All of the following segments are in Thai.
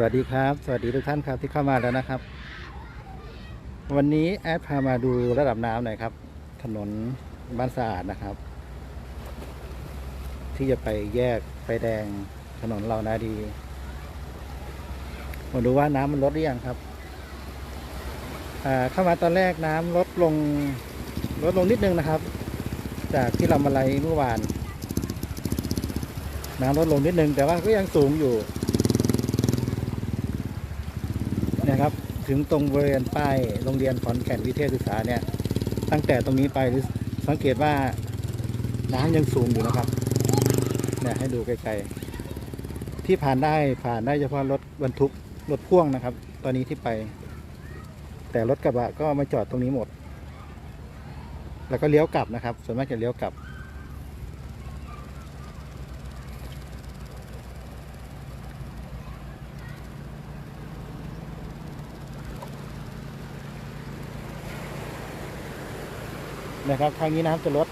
สวัสดีครับ สวัสดีทุกท่านครับที่เข้ามาแล้วนะครับ วันนี้แอดพามาดูระดับน้ำหน่อยครับ ถนนบ้านสะอาดนะครับ ที่จะไปแยกไฟแดงถนนเรานาดีมาดูว่าน้ำมันลดหรือยังครับเข้ามาตอนแรกน้ำลดลงลดลงนิดนึงนะครับ จากที่เรามาไลฟ์เมื่อวาน น้ำลดลงนิดนึง แต่ว่าก็ยังสูงอยู่ นะครับ ถึงตรงบริเวณป้ายโรงเรียนขอนแก่นวิเทศศึกษาเนี่ย ตั้งแต่ตรงนี้ไปสังเกตว่าน้ำยังสูงอยู่นะครับเนี่ยให้ดูไกลๆที่ผ่านได้ผ่านได้เฉพาะรถบรรทุกรถพ่วงนะครับ ตอนนี้ที่ไป แต่รถกระบะก็มาจอดตรงนี้หมด แล้วก็เลี้ยวกลับนะครับ ส่วนมากจะเลี้ยวกลับ นะครับทางนี้น้ำจะลด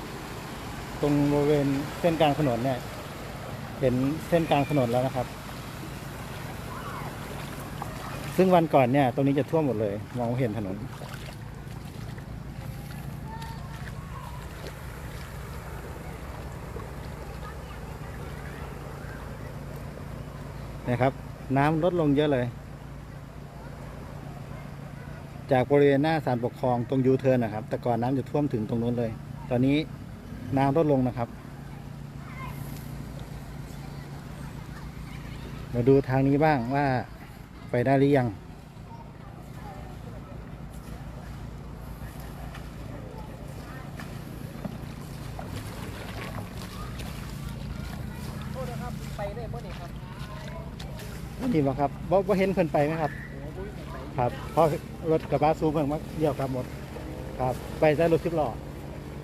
ตรงบริเวณเส้นกลางถนนเนี่ย เห็นเส้นกลางถนนแล้วนะครับ ซึ่งวันก่อนเนี่ย ตรงนี้จะท่วมหมดเลย มองเห็นถนน นะครับ น้ำลดลงเยอะเลย จากบริเวณหน้าศาลปกครองตรงยูเทิร์นนะครับ แต่ก่อนน้ำจะท่วมถึงตรงนู้นเลย ตอนนี้น้ำลดลงนะครับ มาดูทางนี้บ้างว่าไปได้หรือยังโทษนะครับไปได้บ่นี่ครับนี่บ่ครับบ่บ่เห็นเพิ่นไปไหมครับโอ้โหไป ครับเพราะรถกระบะซูมเพิ่งมาเดี่ยวครับหมด ครับ ไปได้รถสิบล้อ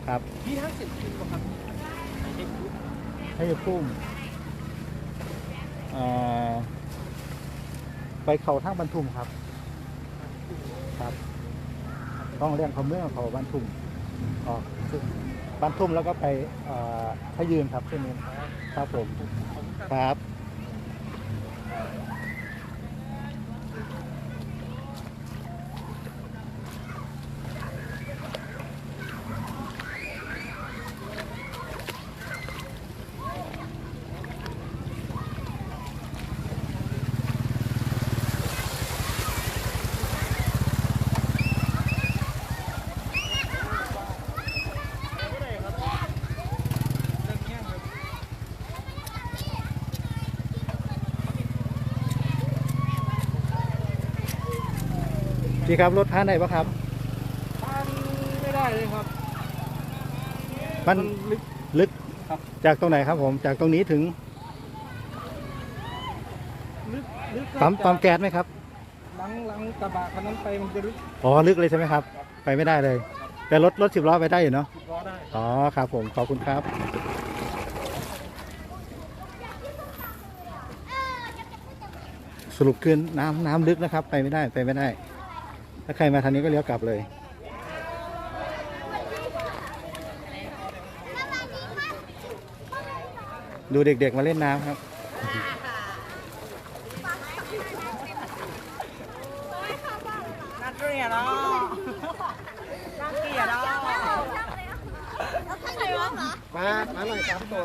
ครับมีทั้งสิบคิวบ่ครับไปเด็กดูให้พุ่มอ่าไปเขาทางบรรทุมครับ ครับ ต้องเรียกเขาเมืองเขาบรรทุมออกซึ่งบรรทุมแล้วก็ไปเอ่อพะยืนครับเส้นนี้ครับผมผมครับ ครับ เรื่องเนี้ยครับ พี่ครับรถพานไหนปะครับ ทานไม่ได้เลยครับมันลึก ลึกครับ จากตรงไหนครับผม จากตรงนี้ถึงลึกลึกปั๊มจากปั๊มแก๊สไหมครับ หลังหลังกระบะคันนั้นไปมันจะลึกอ๋อ ลึกเลยใช่ไหมครับ ไปไม่ได้เลย แต่รถรถสิบล้อไปได้อยู่เนาะ สิบล้อได้ อ๋อครับผมขอบคุณครับ สรุปคือน้ำน้ำลึกนะครับ ไปไม่ได้ไปไม่ได้ ถ้าใครมาทางนี้ก็เลี้ยวกลับเลย ดูเด็กๆมาเล่นน้ำครับ นัดเรียนเนาะนักเกียร์เนาะมามาหน่อยครับตัว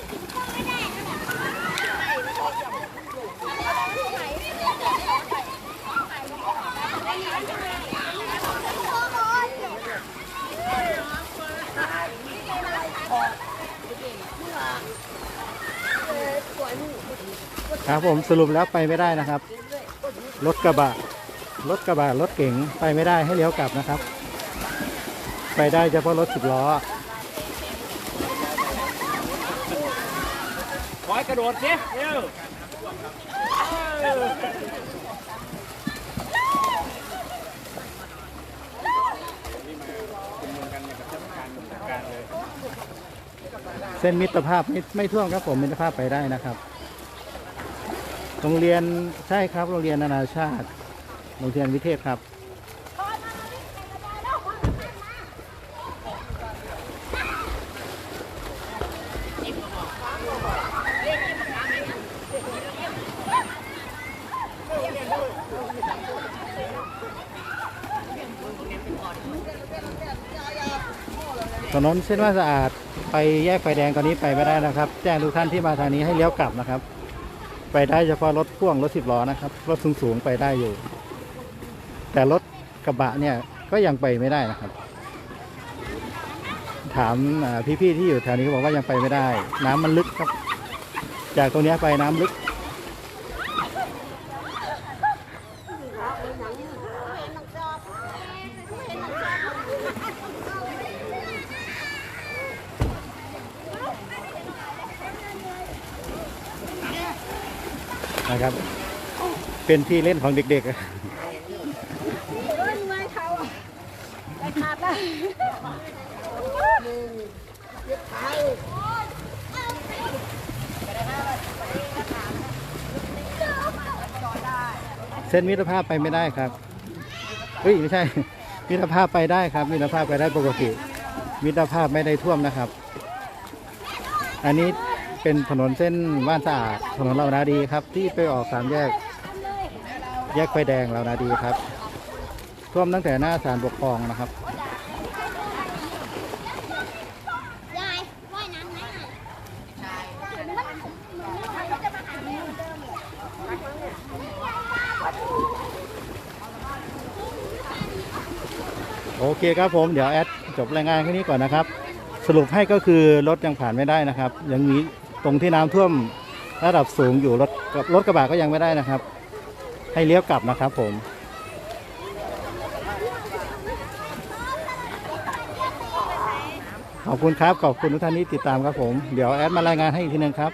ครับผมสรุปแล้วไปไม่ได้นะครับ รถกระบะ รถกระบะ รถเก๋งไปไม่ได้ให้เลี้ยวกลับนะครับ ไปได้เฉพาะรถสิบล้อขอให้กระโดดสิเร็วเส้นมิตรภาพไม่ไม่ท่วมครับผมมิตรภาพไปได้นะครับ โรงเรียนใช่ครับโรงเรียนนานาชาติโรงเรียนวิเทศครับ ถนนเส้นว่าสะอาดไปแยกไฟแดงตอนนี้ไปไม่ได้นะครับ แจ้งทุกท่านที่มาทางนี้ให้เลี้ยวกลับนะครับ ไปได้เฉพาะรถพ่วงรถสิบล้อนะครับรถสูงๆไปได้อยู่ แต่รถกระบะเนี่ยก็ยังไปไม่ได้นะครับ ถามพี่ๆที่อยู่แถวนี้บอกว่ายังไปไม่ได้ น้ำมันลึกครับ จากตรงนี้ไปน้ำลึก นะครับ เป็นที่เล่นของเด็กๆเฮ้ยไม่เขาอะไปขาดแล้วเส้นมิตรภาพไปไม่ได้ครับเฮ้ยไม่ใช่ มิตรภาพไปได้ครับ มิตรภาพไปได้ปกติ มิตรภาพไม่ได้ท่วมนะครับ อันนี้ เป็นถนนเส้นบ้านสะอาดถนนเรานาดีครับ ที่ไปออกสามแยก แยกไฟแดงเรานาดีครับ ท่วมตั้งแต่หน้าศาลปกครองนะครับ โอเคครับผมเดี๋ยวแอดจบรายงานแค่นี้ก่อนนะครับ สรุปให้ก็คือรถยังผ่านไม่ได้นะครับ ยังมี ตรงที่น้ำท่วมระดับสูงอยู่รถรถกระบะก็ยังไม่ได้นะครับ ให้เลี้ยวกลับนะครับผมขอบคุณครับ ขอบคุณทุกท่านที่ติดตามครับผม เดี๋ยวแอดมารายงานให้อีกทีหนึงครับ